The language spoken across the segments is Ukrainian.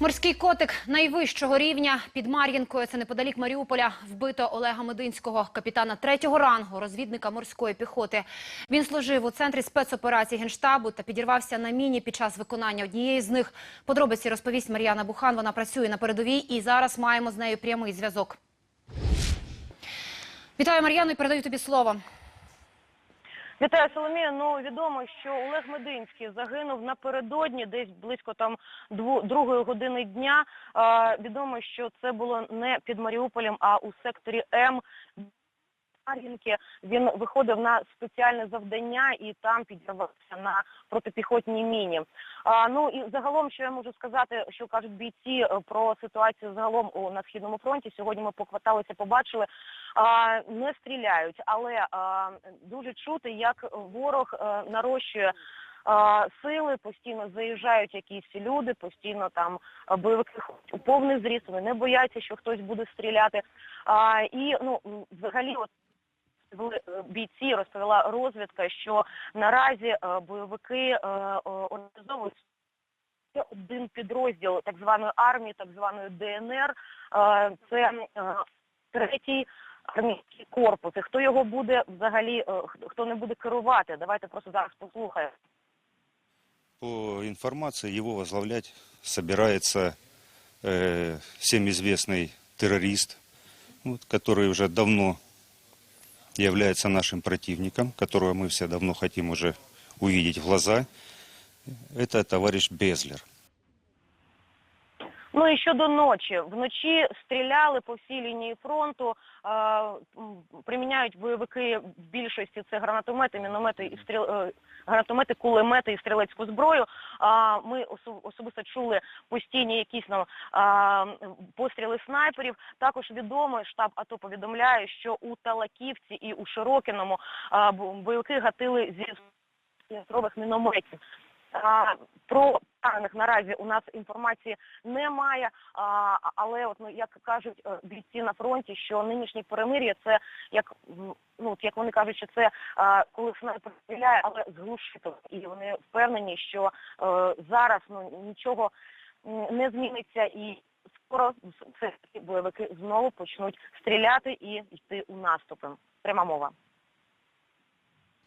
Морський котик найвищого рівня під Мар'їнкою, це неподалік Маріуполя, вбито Олега Мединського, капітана третього рангу, розвідника морської піхоти. Він служив у центрі спецоперацій Генштабу та підірвався на міні під час виконання однієї з них. Подробиці розповість Мар'яна Бухан. Вона працює на передовій і зараз маємо з нею прямий зв'язок. Вітаю, Мар'яно, і передаю тобі слово. Вітаю, Соломія. Ну відомо, що Олег Мединський загинув напередодні, десь близько там другої години дня. Е, відомо, що це було не під Маріуполем, а у секторі М. Мар'їнки. Він виходив на спеціальне завдання і там підірвався на протипіхотній міні. А, ну і загалом, що я можу сказати, що кажуть бійці е, про ситуацію загалом у на східному фронті. Сьогодні ми покваталися, побачили. Не стріляють, але дуже чути, як ворог нарощує. Сили постійно заїжджають якісь люди, постійно там бойовики у повний зріст, вони не бояться, що хтось буде стріляти. І ну взагалі, от е, бійці, розповіла розвідка, що наразі е, бойовики е, е, організовують один підрозділ так званої армії, так званої ДНР. Е, Це е, третій армійський корпус. І хто його буде взагалі, е, хто- хто не буде керувати? Давайте просто зараз послухаємо. По информации, его возглавлять собирается э, всем известный террорист, вот, который уже давно является нашим противником, которого мы все давно хотим уже увидеть в глаза. Это товарищ Безлер. Ну і щодо ночі, вночі стріляли по всій лінії фронту. приміняють бойовики в більшості це гранатомети, міномети і стріл е, гранатомети, кулемети і стрілецьку зброю. А ми особисто чули постійні якісь а, постріли снайперів. Також відомо штаб АТО повідомляє, що у Талаківці і у Широкіному бойовики гатили зі здорових мінометів. Про поранених наразі у нас інформації немає, але от ну як кажуть е, бійці на фронті, що нинішнє перемир'я це як ну як вони кажуть, що це коли снайпер стріляє, але з глушителем. і вони впевнені, що е, зараз ну нічого не зміниться і. Скоро таки бойовики знову почнуть стріляти і йти у наступи. Пряма мова.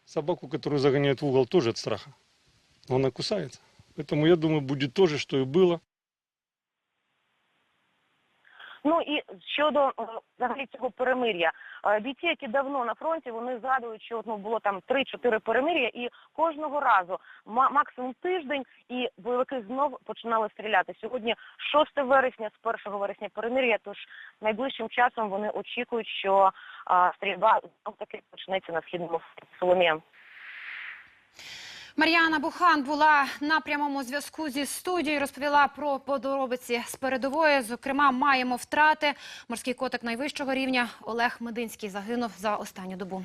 Собаку, которую загоняют в угол, тоже от страха. Она кусается. Поэтому я думаю, будет то же, что и было. Ну і щодо е, взагалі цього перемир'я, Е, бійці, які давно на фронті, вони згадують, що ну було там 3-4 перемир'я, і кожного разу ма- максимум тиждень, і бойовики знов починали стріляти. Сьогодні 6 вересня, з 1 вересня перемир'я. Тож найближчим часом вони очікують, що а, стрільба знов таки почнеться на східному. Соломія. Мар'яна Бухан була на прямому зв'язку зі студією. Розповіла про подробиці з передової. Зокрема, маємо втрати. Морський котик найвищого рівня Олег Мединський загинув за останню добу.